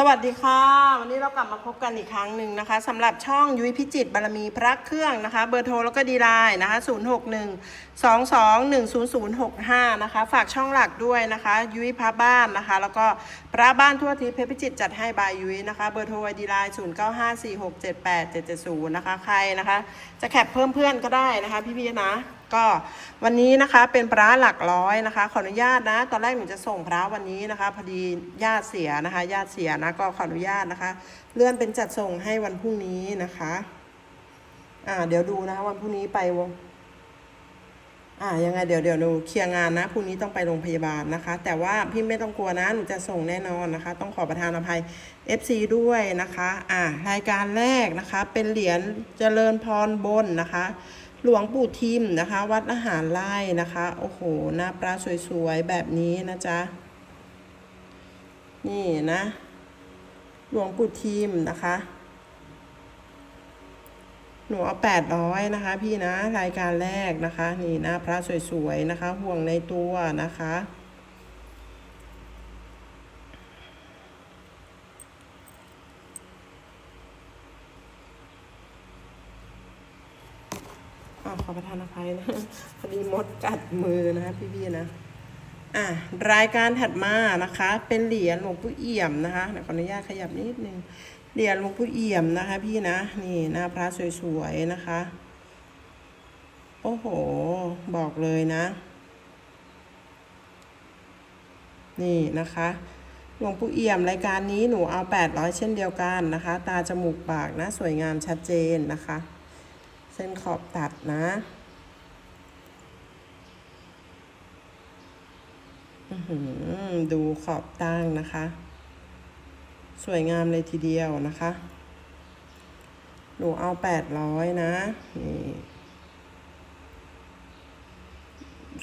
สวัสดีค่ะ วันนี้เรากลับมาพบกันอีกครั้งหนึ่งนะคะสำหรับช่องยุ้ยพิจิตบารมีพระเครื่องนะคะ เบอร์โทรแล้วก็ดีไลน์นะคะ 0 6 1 2 2 1 0 0 6 5 นะคะ ฝากช่องหลักด้วยนะคะ ยุ้ยพระบ้านนะคะ แล้วก็พระบ้านทั่วทิศเพชรพิจิตจัดให้บายยุ้ยนะคะ เบอร์โทรดีไลน์0 9 5 4 6 7 8 7 7 0 นะคะ ใครนะคะ จะแคปเพิ่มเพื่อนก็ได้นะคะพี่ๆนะ ก็วันนี้นะคะเป็นพระหลักร้อยนะคะ ขออนุญาตนะ ตอนแรกหนูจะส่งพระวันนี้นะคะ พอดีญาติเสียนะคะญาติเสียนะก็ขออนุญาตนะคะ เลื่อนเป็นจัดส่งให้วันพรุ่งนี้นะคะอ่าเดี๋ยวดูนะคะวันพรุ่งนี้ไปวงอ่ายังไงเดี๋ยวเดี๋ยวหนูเคลียร์งานนะพรุ่งนี้ต้องไปโรงพยาบาลนะคะ แต่ว่าพี่ไม่ต้องกลัวนะหนูจะส่งแน่นอนนะคะ ต้องขอประทานอภัย FC ด้วยนะคะ อ่ารายการแรกนะคะ เป็นเหรียญเจริญพรบนนะคะ หลวงปู่ทิมนะคะ วัดอาหารไร่นะคะ โอ้โห หน้าปลาสวยๆ แบบนี้นะจ๊ะ นี่นะ หลวงปู่ทิมนะคะ หนูเอาแปดร้อยนะคะ พี่นะ รายการแรกนะคะ นี่หน้าพระสวยๆนะคะ ห่วงในตัวนะคะ อ้าวขอประทานอภัยนะพอดีมดกัดมือนะคะพี่นะอะรายการถัดมานะคะ เป็นเหรียญหลวงปู่เอี่ยมนะคะเดี๋ยวขออนุญาตขยับนิดนึงเหรียญหลวงปู่เอี่ยมนะคะ พี่นะ นี่หน้าพระสวยๆนะคะ โอ้โห บอกเลยนะ นี่นะคะหลวงปู่เอี่ยมรายการนี้หนูเอา 800 เช่นเดียวกันนะคะ ตาจมูกปากนะ สวยงามชัดเจนนะคะ ส้นขอบตัดนะดูขอบตั้งนะคะ สวยงามเลยทีเดียวนะคะ หนูเอาแปดร้อยนะ นี่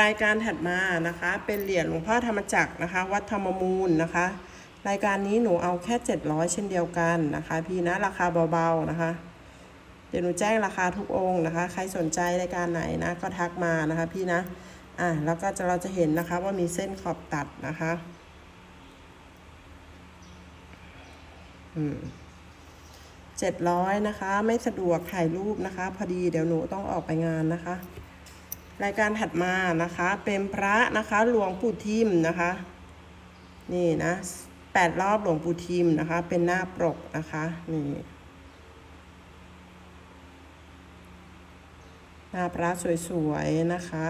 รายการถัดมานะคะ เป็นเหรียญหลวงพ่อธรรมจักรนะคะ วัดธรรมมูลนะคะ รายการนี้หนูเอาแค่เจ็ดร้อยเช่นเดียวกันนะคะ พี่นะ ราคาเบาๆนะคะ เดี๋ยวหนูแจ้งราคาทุกองค์นะคะ ใครสนใจรายการไหนนะ ก็ทักมานะคะพี่นะอะแล้วก็จะเราจะเห็นนะคะว่ามีเส้นขอบตัดนะคะอืมเจ็ดร้อยนะคะ ไม่สะดวกถ่ายรูปนะคะ พอดีเดี๋ยวหนูต้องออกไปงานนะคะ รายการถัดมานะคะ เป็นพระนะคะหลวงปู่ทิมนะคะ นี่นะแปดรอบหลวงปู่ทิมนะคะ เป็นหน้าปกนะคะนี่ หน้าพระสวยๆนะคะ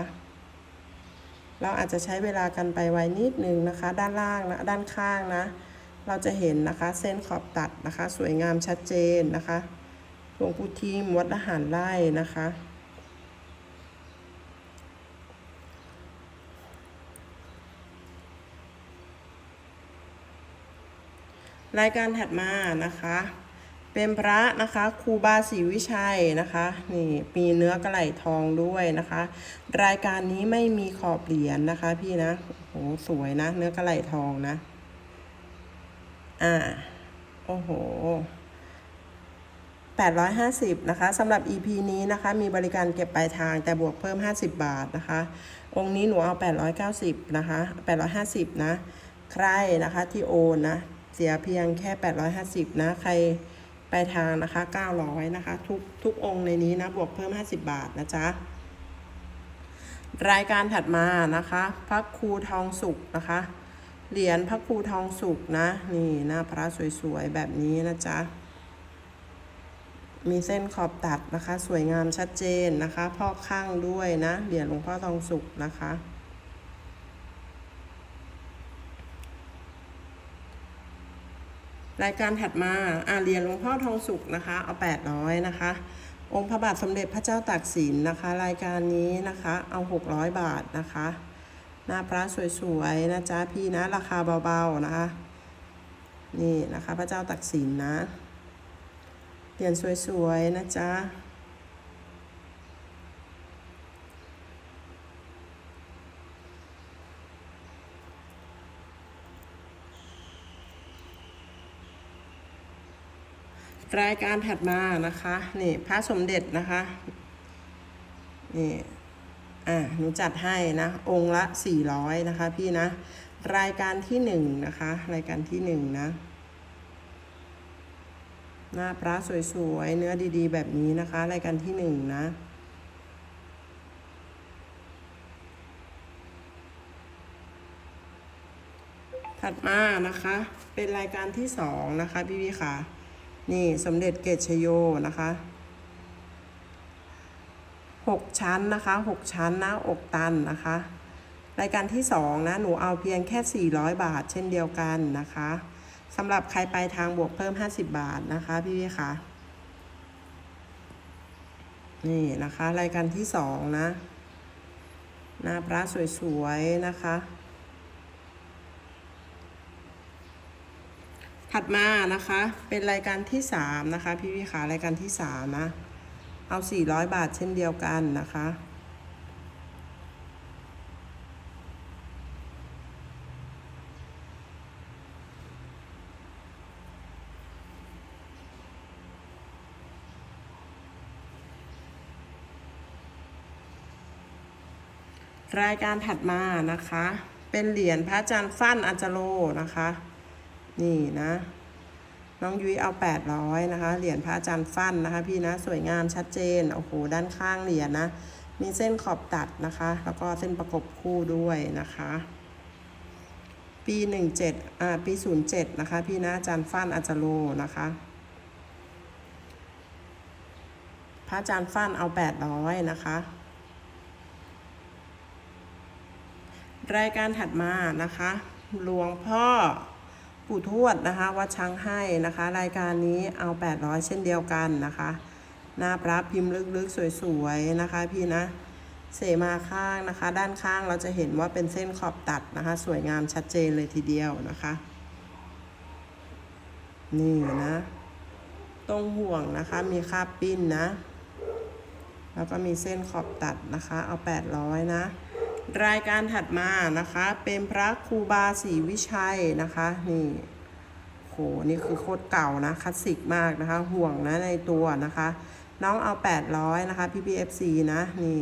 เราอาจจะใช้เวลากันไปไว้นิดนึงนะคะ ด้านล่างนะด้านข้างนะ เราจะเห็นนะคะเส้นขอบตัดนะคะ สวยงามชัดเจนนะคะหลวงปู่ทิมวัดอาหารไร่นะคะรายการถัดมานะคะ เป็นพระนะคะครูบาศรีวิชัยนะคะนี่มีเนื้อกระไหลทองด้วยนะคะ รายการนี้ไม่มีขอบเหรียญนะคะ พี่นะโอ้โหสวยนะ เนื้อกระไหลทองนะ อ่าโอ้โห850นะคะสำหรับ EP นี้นะคะมีบริการเก็บปลายทางแต่บวกเพิ่ม 50 บาทนะคะ องค์นี้หนูเอา 890นะคะ850 นะ ใครนะคะที่โอนนะ เสียเพียงแค่ 850 นะ ใคร ไปทางนะคะ900นะคะทุกทุกองค์ในนี้นะบวกเพิ่ม 50 บาทนะจ๊ะรายการถัดมานะคะ พระครูทองสุกนะคะ เหรียญพระครูทองสุกนะนี่หน้าพระสวยๆแบบนี้นะจ๊ะมีเส้นขอบตัดนะคะ สวยงามชัดเจนนะคะพ่อข้างด้วยนะเหรียญหลวงพ่อทองสุกนะคะ รายการถัดมาอ่าเรียนหลวงพ่อทองสุขนะคะ เอา 800 นะคะ องค์พระบาทสมเด็จพระเจ้าตากสินนะคะ รายการนี้นะคะ เอา 600 บาทนะคะ หน้าพระสวยๆนะจ๊ะพี่นะ ราคาเบาๆนะคะ นี่นะคะพระเจ้าตากสินนะเหรียญสวยๆนะจ๊ะ รายการถัดมานะคะนี่พระสมเด็จนะคะนี่อ่าหนูจัดให้นะองค์ละ400นะคะพี่นะรายการที่หนึ่งนะคะ รายการที่หนึ่งนะหน้าพระสวยๆ เนื้อดีๆ แบบนี้นะคะ รายการที่หนึ่งนะถัดมานะคะ เป็นรายการที่สองนะคะ พี่พี่ค่ะ นี่สมเด็จเกตชโยนะคะหกชั้นนะคะหกชั้นนะอกตันนะคะ รายการที่สองนะ หนูเอาเพียงแค่ 400 บาท เช่นเดียวกันนะคะสำหรับใครไปทางบวกเพิ่ม 50 บาทนะคะพี่พี่คะนี่นะคะ รายการที่สองนะหน้าพระสวยๆนะคะ ถัดมานะคะ เป็นรายการที่สามนะคะ พี่พี่ขารายการที่สามนะ เอา400บาทเช่นเดียวกันนะคะรายการถัดมานะคะ เป็นเหรียญพระอาจารย์ฟั่นอัจจโรนะคะ นี่นะ น้องยุ้ยเอา 800 นะคะ เหรียญพระอาจารย์ฟั่นนะคะ พี่นะ สวยงามชัดเจน โอ้โห ด้านข้างเหรียญนะ มีเส้นขอบตัดนะคะ แล้วก็เส้นประกบคู่ด้วยนะคะ ปี 17อ่า ปี 07 นะคะ พี่นะ อาจารย์ฟั่นอัจจโรนะคะ พระอาจารย์ฟั่นเอา 800 นะคะรายการถัดมานะคะ หลวงพ่อ ปู่ทวดนะคะวัดช้างให้นะคะ รายการนี้เอา 800 เช่นเดียวกันนะคะหน้าพระพิมพ์ลึกๆ สวยๆนะคะ พี่นะ เสมาข้างนะคะ ด้านข้างเราจะเห็นว่าเป็นเส้นขอบตัดนะคะ สวยงามชัดเจนเลยทีเดียวนะคะ นี่นะตรงห่วงนะคะมีคาบปิ้นนะ แล้วก็มีเส้นขอบตัดนะคะ เอา 800 นะ รายการถัดมานะคะเป็นพระครูบาศรีวิชัยนะคะนี่โหนี่คือโคตรเก่านะคลาสสิกมากนะคะ ห่วงนะในตัวนะคะ น้องเอา 800 นะคะพี่พีเอฟซีนะนี่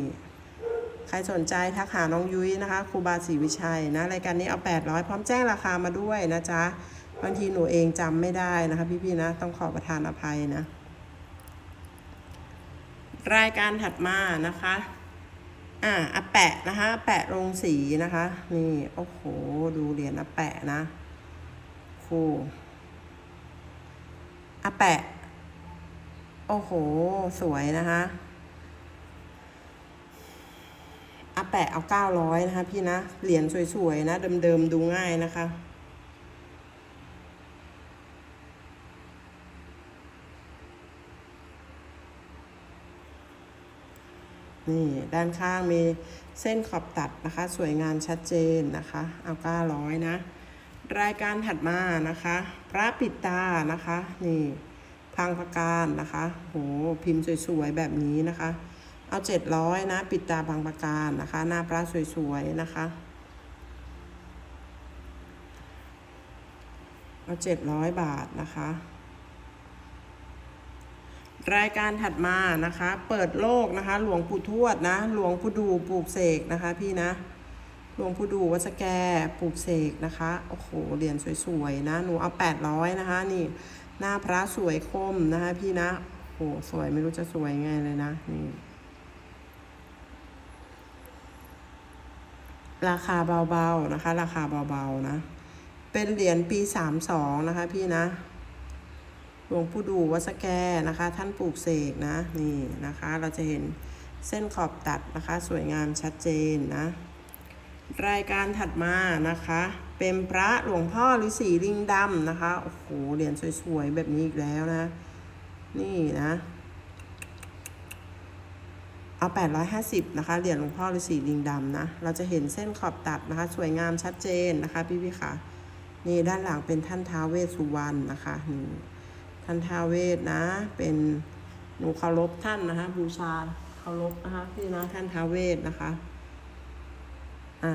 ใครสนใจทักหาน้องยุ้ยนะคะครูบาศรีวิชัยนะรายการนี้เอา 800 พร้อมแจ้งราคามาด้วยนะจ๊ะบางทีหนูเองจำไม่ได้นะคะพี่ๆนะต้องขอประทานอภัยนะ รายการถัดมานะคะ อ่าอาแปะนะคะ แปะลงสีนะคะ นี่โอ้โห ดูเหรียญอาแปะนะคูอาแปะ โอ้โห สวยนะคะอาแปะเอาเก้าร้อยนะคะ พี่นะ เหรียญสวยๆนะ เดิมๆดูง่ายนะคะ นี่ด้านข้างมีเส้นขอบตัดนะคะ สวยงามชัดเจนนะคะเอาก้าร้อยนะ รายการถัดมานะคะ พระปิดตานะคะ นี่พังพการนะคะโหพิมพ์สวยๆแบบนี้นะคะ เอาเจ็ดร้อยนะ ปิดตาพังพการนะคะ หน้าพระสวยๆนะคะเอาเจ็ดร้อยบาทนะคะ รายการถัดมานะคะ เปิดโลกนะคะ หลวงปู่ทวดนะ หลวงปู่ดูปลูกเสกนะคะ พี่นะ หลวงปู่ดูวัสแกปลูกเสกนะคะ โอ้โห เหรียญสวยๆนะ หนูเอาแปดร้อยนะคะ นี่ หน้าพระสวยคมนะคะ พี่นะ โอ้โห สวยไม่รู้จะสวยไงเลยนะ นี่ ราคาเบาๆนะคะ ราคาเบาๆนะ เป็นเหรียญปีสามสองนะคะ พี่นะ วงปู่ดูวัดสแกนะคะ ท่านปลูกเสกนะนี่นะคะ เราจะเห็นเส้นขอบตัดนะคะ สวยงามชัดเจนนะ รายการถัดมานะคะ เป็นพระหลวงพ่อฤาษีลิงดำนะคะโอ้โหเหรียญสวยๆแบบนี้อีกแล้วนะ นี่นะเอา 850 นะคะ เหรียญหลวงพ่อฤาษีลิงดำนะ เราจะเห็นเส้นขอบตัดนะคะ สวยงามชัดเจนนะคะ พี่พี่ๆค่ะ นี่ด้านหลังเป็นท่านท้าวเวสสุวรรณนะคะ นี่ ท่านท้าเวสนะ เป็นหนูเคารพท่านนะคะบูชาเคารพนะคะพี่นะท่านท้าเวสนะคะ อ่า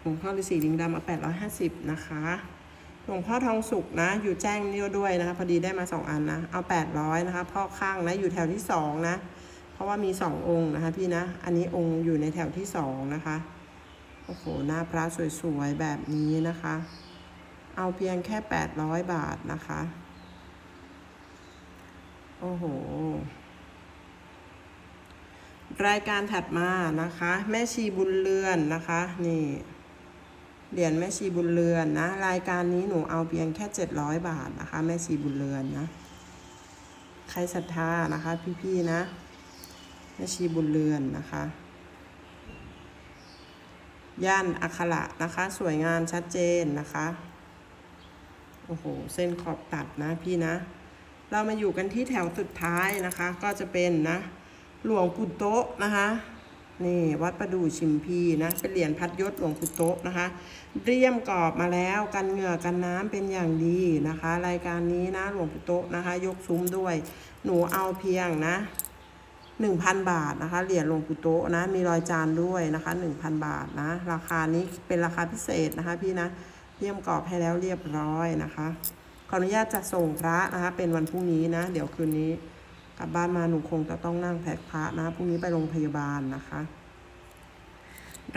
หลวงพ่อฤาษีลิงดำเอา850นะคะหลวงพ่อทองสุกนะ อยู่แจ้งนิ้วด้วยนะคะพอดีได้มาสองอันนะ เอา800นะคะพ่อข้างนะอยู่แถวที่สองนะ เพราะว่ามีสององค์นะคะ พี่นะ อันนี้องค์อยู่ในแถวที่สองนะคะโอ้โหหน้าพระสวยๆแบบนี้นะคะ เอาเพียงแค่ 800 บาทนะคะ โอ้โห รายการถัดมานะคะ แม่ชีบุญเรือนนะคะ นี่เหรียญแม่ชีบุญเรือนนะ รายการนี้หนูเอาเพียงแค่เจ็ดร้อยบาทนะคะ แม่ชีบุญเรือนนะ ใครศรัทธานะคะ พี่ๆนะ แม่ชีบุญเรือนนะคะย่านอัคระนะคะ สวยงามชัดเจนนะคะ โอ้โห เส้นขอบตัดนะพี่นะ เรามาอยู่กันที่แถวสุดท้ายนะคะ ก็จะเป็นนะ หลวงปู่โตะนะคะ นี่วัดประดู่ชิมพีนะ เป็นเหรียญพัดยศหลวงปู่โตะนะคะ เรียมกรอบมาแล้วกันเหงื่อกันน้ำเป็นอย่างดีนะคะ รายการนี้นะหลวงปู่โตะนะคะ ยกซุ้มด้วย หนูเอาเพียงนะหนึ่งพันบาทนะคะ เหรียญหลวงปู่โตะนะ มีรอยจานด้วยนะคะหนึ่งพันบาทนะ ราคานี้เป็นราคาพิเศษนะคะพี่นะ เรียมกรอบให้แล้วเรียบร้อยนะคะ ขออนุญาตจะส่งพระนะคะ เป็นวันพรุ่งนี้นะ เดี๋ยวคืนนี้กลับบ้านมาหนูคงจะต้องนั่งแพ็คพระนะพรุ่งนี้ไปโรงพยาบาลนะคะ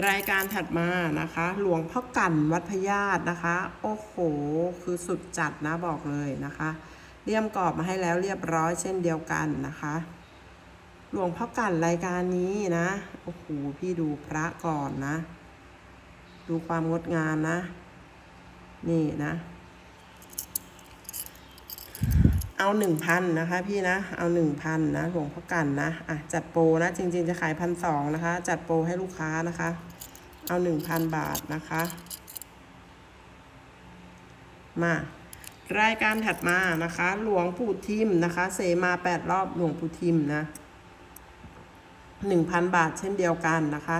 รายการถัดมานะคะ หลวงพ่อกันวัดพญาตนะคะ โอ้โห คือสุดจัดนะบอกเลยนะคะเลี่ยมกรอบมาให้แล้วเรียบร้อยเช่นเดียวกันนะคะ หลวงพ่อกันรายการนี้นะ โอ้โห พี่ดูพระก่อนนะ ดูความงดงามนะ นี่นะ เอาหนึ่งพันนะคะ พี่นะ เอาหนึ่งพันนะหลวงพ่อกันนะ อะ จัดโปรนะ จริง ๆ จะขายพันสองนะคะ จัดโปรให้ลูกค้านะคะ เอาหนึ่งพันบาทนะคะ มารายการถัดมานะคะ หลวงปู่ทิมนะคะ เสมาแปดรอบหลวงปู่ทิมนะหนึ่งพันบาทเช่นเดียวกันนะคะ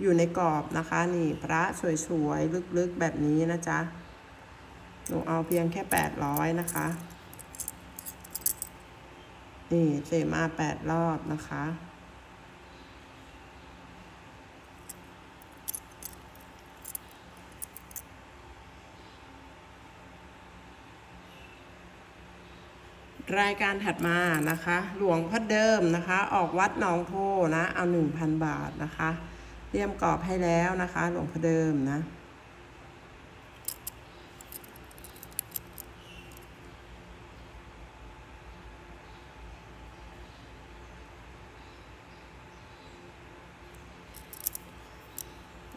อยู่ในกรอบนะคะ นี่พระสวยๆ ลึกๆ แบบนี้นะจ๊ะ หนูเอาเพียงแค่แปดร้อยนะคะ นี่เสมาแปดรอบนะคะ รายการถัดมานะคะ หลวงพ่อเดิมนะคะ ออกวัดหนองโพนะ เอาหนึ่งพันบาทนะคะเตรียมกรอบให้แล้วนะคะ หลวงพ่อเดิมนะ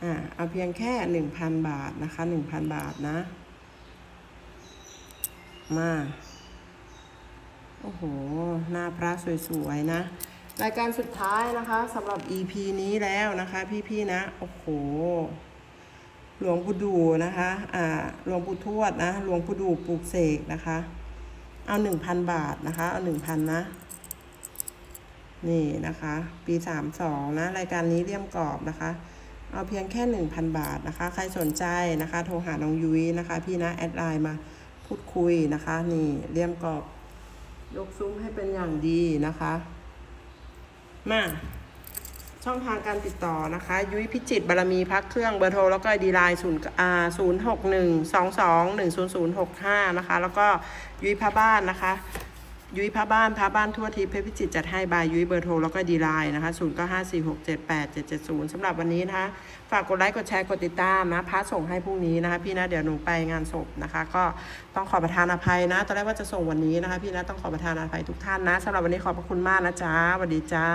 อ่าเอาเพียงแค่หนึ่งพันบาทนะคะหนึ่งพันบาทนะ มา โอ้โห หน้าพระสวยๆนะ รายการสุดท้ายนะคะสำหรับ EP นี้แล้วนะคะ พี่ๆนะ โอ้โห หลวงปู่ดูนะคะ อ่า หลวงปู่ทวดนะ หลวงปู่ดูปลูกเสกนะคะ เอาหนึ่งพันบาทนะคะ เอาหนึ่งพันนะนี่นะคะ ปีสามสองนะ รายการนี้เลี่ยมกรอบนะคะ เอาเพียงแค่ 1,000 บาทนะคะ ใครสนใจนะคะ โทรหาน้องยุ้ยนะคะ พี่นะแอดไลน์มาพูดคุยนะคะ นี่เลี่ยมกรอบยกซุ้มให้เป็นอย่างดีนะคะ มาช่องทางการติดต่อนะคะ ยุ้ยพิจิตบารมีพักเครื่องเบอร์โทร แล้วก็ดีไลน์ศูนย์อ่าศูนย์หกหนึ่งสองสองหนึ่งศูนย์ศูนย์หกห้านะคะ แล้วก็ยุ้ยพระบ้านนะคะ ยุ้ยพระบ้านพระบ้านทั่วทิพย์เพชรพิจิตจัดให้บายยุ้ยเบอร์โทรแล้วก็ดีไลน์นะคะ0 9 5 4 6 7 8 7 7 0สำหรับวันนี้นะคะ ฝากกดไลค์กดแชร์กดติดตามนะพระส่งให้พรุ่งนี้นะคะ พี่นะเดี๋ยวหนูไปงานศพนะคะ ก็ต้องขอประทานอภัยนะตอนแรกว่าจะส่งวันนี้นะคะ พี่นะต้องขอประทานอภัยทุกท่านนะสำหรับวันนี้ขอบพระคุณมากนะจ๊ะสวัสดีจ้า